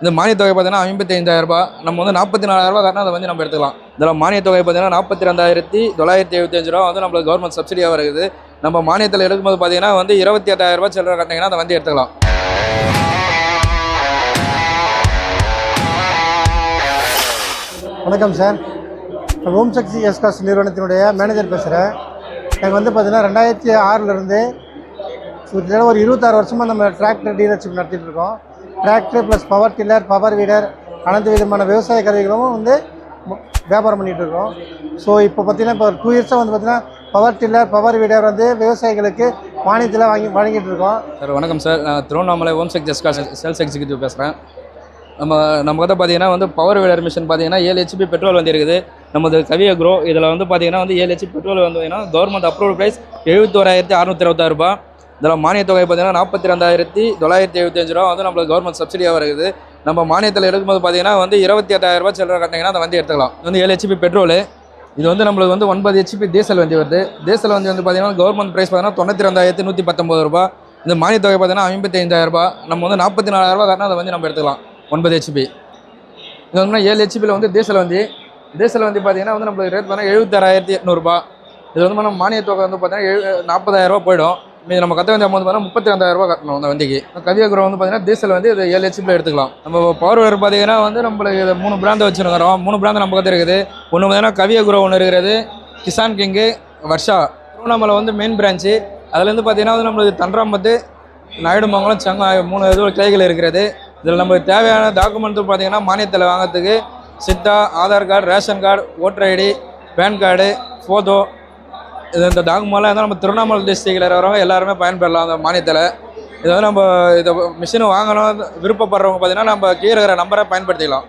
இந்த மானிய தொகை பார்த்தீங்கன்னா ஐம்பத்தி ஐந்தாயிரம் ரூபாய். நம்ம வந்து நாற்பத்தி நாலாயிரம் ரூபாய் கட்டினா அதை வந்து நம்ம எடுத்துக்கலாம். இதில் மானிய தொகை பார்த்தீங்கன்னா நாற்பத்தி ரெண்டாயிரத்தி தொள்ளாயிரத்தி எழுபத்தஞ்சு ரூபா வந்து நம்மளுக்கு கவர்மெண்ட் சப்சிடியாக வருது. நம்ம மானியத்தில் எடுக்கும்போது பார்த்தீங்கன்னா வந்து இருபத்தி எட்டாயிரம் ரூபாய் கட்டிங்கன்னா அதை வந்து எடுத்துக்கலாம். வணக்கம் சார். நான் ஓம் சக்தி எஸ்காஸ் நிறுவனத்தினுடைய மேனேஜர் பேசுகிறேன் எனக்கு வந்து பார்த்தீங்கன்னா ரெண்டாயிரத்தி ஆறிலிருந்து ஒரு இருபத்தாறு வருஷமாக நம்ம டிராக்டர் டீலர்ஷிப் நடத்திட்டு இருக்கோம். Tractor plus power tiller power weeder அனைத்து விதமான விவசாய கருவிகளும் வந்து வியாபாரம் பண்ணிகிட்டு இருக்கோம். ஸோ இப்போ பார்த்தீங்கன்னா இப்போ டூ இயர்ஸாக வந்து பார்த்தீங்கன்னா பவர் டில்லர் பவர் வீடர் வந்து விவசாயிகளுக்கு மானியத்தில் வாங்கி வழங்கிட்டு இருக்கோம். சார் வணக்கம் சார். நான் திருவண்ணாமலை ஓம் செக் ஜஸ்கா சேல்ஸ் எக்ஸிக்யூட்டிவ் பேசுகிறேன் நம்ம நம்ம கிட்ட பார்த்தீங்கன்னா வந்து பவர் வீடர் மிஷின் பார்த்தீங்கன்னா ஏழு ஹெச்பி பெட்ரோல் வந்து இருக்குது. நமது கவிய க்ரோ இதில் வந்து பார்த்தீங்கன்னா வந்து ஏழு ஹெச்பி பெட்ரோல் வந்து பார்த்தீங்கன்னா கவர்மெண்ட் அப்ரூவல் ப்ரைஸ் எழுபத்தோராயிரத்தி அறுநூத்தி இருபத்தாறு இதில் மானிய தொகை பார்த்தீங்கன்னா நாற்பத்தி ரெண்டாயிரத்தி தொள்ளாயிரத்தி எழுபத்தஞ்சு ரூபா வந்து நம்மளுக்கு கவர்மெண்ட் சப்சிடியாக வருது. நம்ம மானியத்தில் எடுக்கும்போது பார்த்தீங்கன்னா வந்து இருபத்தி எட்டாயிரம் ரூபாய் சில்லறை கட்டினீங்கன்னா அதை வந்து எடுத்துக்கலாம். இது வந்து ஏழு ஹெச்பி பெட்ரோலு இது வந்து நம்மளுக்கு வந்து ஒன்பது ஹெச்பி டீசல் வண்டி வருது. டீசல் வண்டி வந்து பார்த்தீங்கன்னா கவர்மெண்ட் ப்ரைஸ் பார்த்தீங்கன்னா தொண்ணூற்றி ரெண்டாயிரத்தி நூற்றி பத்தொம்பது ரூபா. இந்த மானிய தொகை பார்த்தீங்கன்னா ஐம்பத்தஞ்சாயிரம் ரூபாய் நம்ம வந்து நாற்பத்தி நாலாயிரரூபா காரணம் கட்டினா அதை வந்து நம்ம எடுத்துக்கலாம். ஒன்பது ஹெச்பி இது வந்து ஏழு ஹெச்பியில் வந்து டீசல் வண்டி. டீசல் வந்து பார்த்தீங்கன்னா வந்து நம்மளுக்கு ரேட் பார்த்தீங்கன்னா எழுபத்தாறாயிரத்தி எட்நூறுபா இது வந்து நம்ம மானிய தொகை வந்து பார்த்தீங்கன்னா எழு நாற்பதாயிரம் ரூபாய் போயிடும். மீது நம்ம கட்ட வேண்டிய அமௌண்ட் பார்த்தீங்கன்னா முப்பத்தி ரெண்டாயிரம் ரூபாய் கட்டணும் அந்த வண்டிக்கு. கவியகுரம் வந்து பார்த்தீங்கன்னா டீசல் வந்து இது ஏழு ஹெச்பியில் எடுத்துக்கலாம். நம்ம பவர் வேர் பார்த்தீங்கன்னா வந்து நம்மளுக்கு இது மூணு பிராண்ட் வச்சுருக்கிறோம். மூணு பிராண்ட் நம்ம கற்று இருக்குது. ஒன்று பார்த்தீங்கன்னா கவியகுரம் ஒன்று இருக்கிறது. கிசான் கிங்கு வர்ஷா திருவண்ணாமலை வந்து மெயின் பிரான்ச்சு அதுலேருந்து பார்த்தீங்கன்னா வந்து நம்மளுக்கு தண்டராம்பத்து நாயுடுமங்கலம் சங்க மூணு இது கிளைகள் இருக்கிறது. இதில் நமக்கு தேவையான டாக்குமெண்ட்ஸ் பார்த்தீங்கன்னா மானியத்தில் வாங்குறதுக்கு சிட்டா Aadhaar card ration card voter ID pan card photo இது இந்த டாக்குமெண்ட்லாம் இருந்தால் நம்ம திருவண்ணாமலை டிஸ்ட்ரிக்டில் இருக்கிறவங்க எல்லாருமே பயன்பெறலாம் அந்த மானியத்தில். இதை வந்து நம்ம இதை மிஷின் வாங்கணும் விருப்பப்படுறவங்க பார்த்தீங்கன்னா நம்ம கீழே இருக்கிற நம்பரை பயன்படுத்திக்கலாம்.